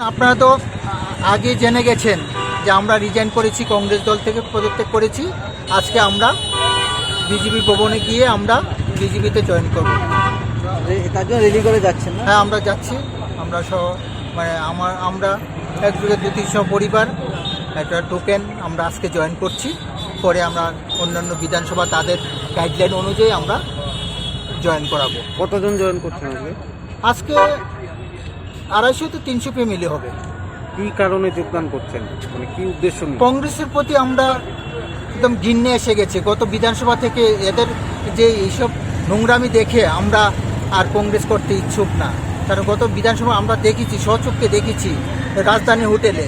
আপনারা তো আগে জেনে গেছেন যে আমরা রিজাইন করেছি কংগ্রেস দল থেকে পদত্যাগ করেছি। আজকে আমরা বিজেপি ভবনে গিয়ে আমরা বিজেপিতে জয়েন করব। তার জন্য রেডি করে যাচ্ছেন হ্যাঁ আমরা যাচ্ছি। আমরা সহ মানে আমার আমরা এক যুগে দু তিনশো পরিবার একটা টোকেন আমরা আজকে জয়েন করছি। পরে আমরা অন্যান্য বিধানসভা তাদের গাইডলাইন অনুযায়ী আমরা জয়েন করাবো। কতজন জয়েন করছেন আজকে আড়াইশো তো তিনশো ফ্যামিলি হবে। কি কারণে যোগদান করছেন? মানে কি উদ্দেশ্য নিয়ে? কংগ্রেসের প্রতি আমরা একদম ঘিন্নে এসে গেছে। গত বিধানসভা থেকে এদের যে এইসব নোংরামি দেখে আমরা আর কংগ্রেস করতে ইচ্ছুক না। কারণ গত বিধানসভা আমরা দেখেছি সচক্ষে দেখেছি রাজধানী হোটেলে।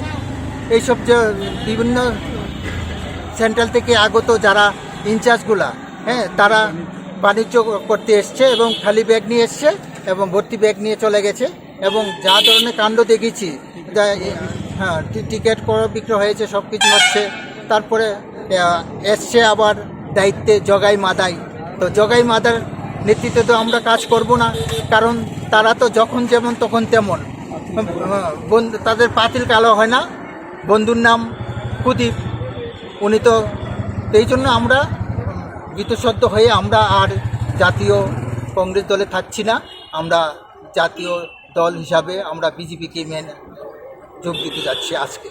এইসব যে বিভিন্ন সেন্ট্রাল থেকে আগত যারা ইনচার্জগুলা হ্যাঁ তারা বাণিজ্য করতে এসছে এবং খালি ব্যাগ নিয়ে এসছে এবং ভর্তি ব্যাগ নিয়ে চলে গেছে। এবং যা ধরনের কাণ্ড দেখেছি হ্যাঁ টিকিট করা বিক্রয় হয়েছে সব কিছু হচ্ছে। তারপরে এসছে আবার দায়িত্বে জগাই মাদাই। তো জগাই মাদার নেতৃত্বে তো আমরা কাজ করব না, কারণ তারা তো যখন যেমন তখন তেমন। তাদের পাতিল কালো হয় না। বন্ধুর নাম কুদীপ। উনি তো, এই জন্য আমরা গীতসদ্য হয়ে আমরা আর জাতীয় কংগ্রেস দলে থাকছি না। আমরা জাতীয় দল হিসাবে আমরা বিজেপিকে মেন যোগ দিতে যাচ্ছি আজকে।